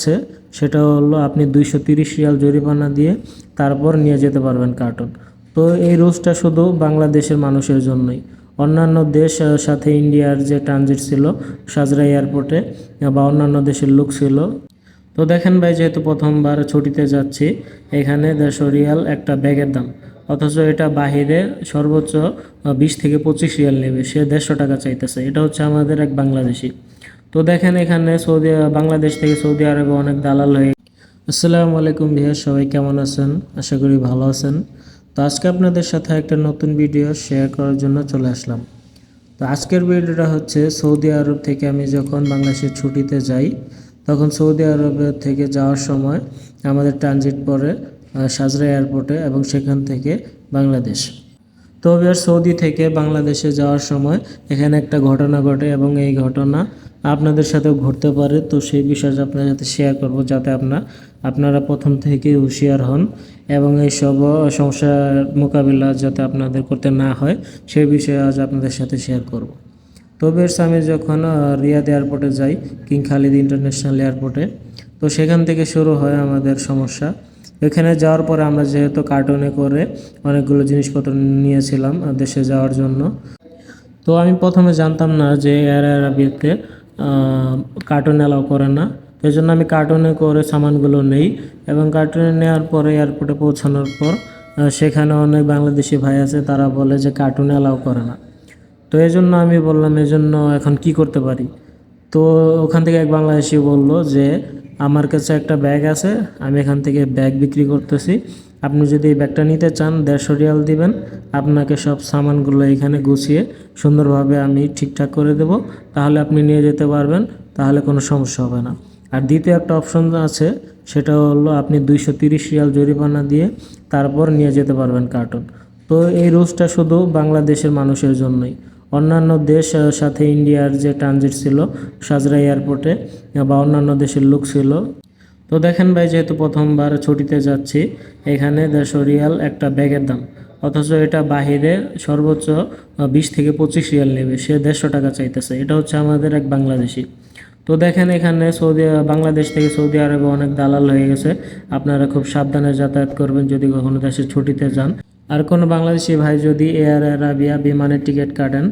আছে সেটা হলো আপনি দুইশো তিরিশ রিয়াল জরিমানা দিয়ে তারপর নিয়ে যেতে পারবেন কার্টুন। তো এই রুলসটা শুধু বাংলাদেশের মানুষের জন্যই। অন্যান্য দেশ সাথে ইন্ডিয়ার যে ট্রানজিট ছিল, সাজরা এয়ারপোর্টে, বা অন্যান্য দেশের লোক ছিল। তো দেখেন ভাই, যেহেতু প্রথমবার ছুটিতে যাচ্ছি, এখানে দেড়শো রিয়াল একটা ব্যাগের দাম। অথচ এটা বাহিরে সর্বোচ্চ বিশ থেকে পঁচিশ রিয়াল নেবে, সে দেড়শো টাকা চাইতেছে। এটা হচ্ছে আমাদের এক বাংলাদেশি। তো দেখেন এখানে সৌদি বাংলাদেশ থেকে সৌদি আরবে অনেক দালাল হয়ে আসসালামু আলাইকুম ভিয়া সবাই কেমন আছেন? আশা করি ভালো আছেন। তো আজকে আপনাদের সাথে একটা নতুন ভিডিও শেয়ার করার জন্য চলে আসলাম। তো আজকের ভিডিওটা হচ্ছে সৌদি আরব থেকে আমি যখন বাংলাদেশের ছুটিতে যাই তখন সৌদি আরবে থেকে যাওয়ার সময় আমাদের ট্রানজিট আহ, সাজরা এয়ারপোর্টে এবং সেখান থেকে বাংলাদেশ। তো সৌদি থেকে বাংলাদেশে যাওয়ার সময় এখানে একটা ঘটনা ঘটে এবং এই ঘটনা আপনাদের সাথেও ঘটতে পারে, তো সেই বিষয়টা আপনার সাথে শেয়ার করব যাতে আপনার আপনারা প্রথম থেকেই হুঁশিয়ার হন এবং এই সব সমস্যার মোকাবিলা যাতে আপনাদের করতে না হয়, সেই বিষয়ে আজ আপনাদের সাথে শেয়ার করব। তো বেশ, আমি যখন রিয়াদ এয়ারপোর্টে যাই কিং খালিদ ইন্টারন্যাশনাল এয়ারপোর্টে তো সেখান থেকে শুরু হয় আমাদের সমস্যা। এখানে যাওয়ার পরে আমরা যেহেতু কার্টুনে করে অনেকগুলো জিনিসপত্র নিয়েছিলাম, দেশে যাওয়ার জন্য। তো আমি প্রথমে জানতাম না যে এয়ার আরবিতে কার্টুন অ্যালাউ করে না। এই জন্য আমি কার্টুনে করে সামানগুলো নেই এবং কার্টুনে নেওয়ার পরে এয়ারপোর্টে পৌঁছানোর পর সেখানে অনেক বাংলাদেশি ভাই আছে, তারা বলে যে কার্টুনে অ্যালাউ করে না। তো এই জন্য আমি বললাম, এজন্য এখন কি করতে পারি? তো ওখান থেকে এক বাংলাদেশি বলল যে, আমার কাছে একটা ব্যাগ আছে, আমি এখান থেকে ব্যাগ বিক্রি করতেছি। আপনি যদি এই ব্যাগটা নিতে চান, দেড়শো রিয়াল দিবেন। আপনাকে সব সামানগুলো এখানে গুছিয়ে সুন্দরভাবে আমি ঠিকঠাক করে দেব। তাহলে আপনি নিয়ে যেতে পারবেন, তাহলে কোনো সমস্যা হবে না। আর দ্বিতীয় একটা অপশন আছে, সেটা হলো আপনি দুইশো তিরিশ রিয়াল জরিমানা দিয়ে তারপর নিয়ে যেতে পারবেন কার্টুন। তো এই রুলসটা শুধু বাংলাদেশের মানুষের জন্যই। অন্যান্য দেশ সাথে ইন্ডিয়ার যে ট্রানজিট ছিল, সাজরা এয়ারপোর্টে, বা অন্যান্য দেশের লোক ছিল তো দেখেন ভাই, যেহেতু প্রথমবার ছুটিতে যাচ্ছি, এখানে দেড়শো রিয়াল একটা ব্যাগের দাম। অথচ এটা বাহিরে সর্বোচ্চ বিশ থেকে পঁচিশ রিয়াল নেবে। সে দেড়শো টাকা চাইতেছে। এটা হচ্ছে আমাদের এক বাংলাদেশি। তো দেখেন এখানে সৌদি বাংলাদেশ থেকে সৌদি আরবে অনেক দালাল হয়ে গেছে। আপনারা খুব সাবধানে যাতায়াত করবেন যদি কখনো দেশের ছুটিতে যান। আর কোনো বাংলাদেশি ভাই যদি এয়ার অ্যারাবিয়া বিমানের টিকিট কাটেন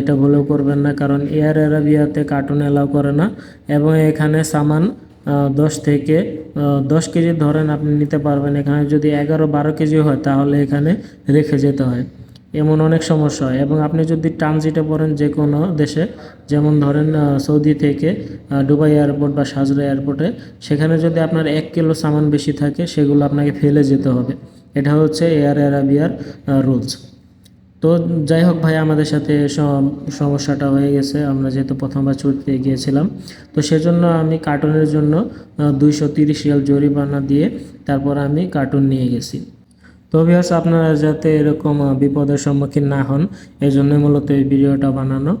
এটা ভুলেও করবেন না। কারণ এয়ার অ্যারাবিয়াতে কার্টুন অ্যালাউ করে না। এবং এখানে সামান দশ থেকে দশ কেজি ধরেন আপনি নিতে পারবেন। এখানে যদি এগারো বারো কেজি হয়, তাহলে এখানে রেখে যেতে হয়। এমন অনেক সমস্যা হয়। এবং আপনি যদি ট্রানজিটে পড়েন যে কোনো দেশে, যেমন ধরেন সৌদি থেকে দুবাই এয়ারপোর্ট বা সাজরা এয়ারপোর্টে, সেখানে যদি আপনার এক কিলো সামান বেশি থাকে, সেগুলো আপনাকে ফেলে যেতে হবে। এটা হচ্ছে এয়ার অ্যারাবিয়ার রুলস। তো যাই হোক ভাই, আমাদের সাথে সমস্যাটা হয়ে গেছে। আমরা যেহেতু প্রথমবার ছুটতে গিয়েছিলাম, তো সেজন্য আমি কার্টুনের জন্য দুইশো তিরিশ রিয়াল জরিমানা দিয়ে তারপর আমি কার্টুন নিয়ে গেছি। তো ভিউয়ার্স আপনারা যাতে এরকম বিপদের সম্মুখীন না হন এই জন্যই মূলত এই ভিডিওটা বানানো।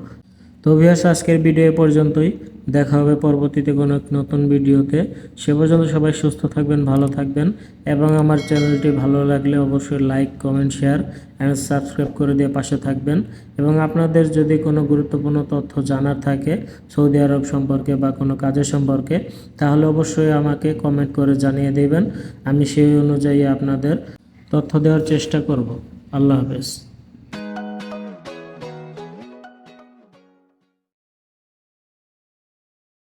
তো ভিউয়ার্স আজকের ভিডিও পর্যন্তই। দেখা হবে পরবর্তীতে কোনো এক নতুন ভিডিওতে। সে পর্যন্ত সবাই সুস্থ থাকবেন, ভালো থাকবেন এবং আমার চ্যানেলটি ভালো লাগলে অবশ্যই like, comment, share and subscribe করে দিয়ে পাশে থাকবেন। এবং আপনাদের যদি কোনো গুরুত্বপূর্ণ তথ্য জানার থাকে সৌদি আরব সম্পর্কে বা কোনো কাজের সম্পর্কে, তাহলে অবশ্যই আমাকে কমেন্ট করে জানিয়ে দেবেন। আমি সেই অনুযায়ী আপনাদের তথ্য দেওয়ার চেষ্টা করব। আল্লাহ হাফেজ।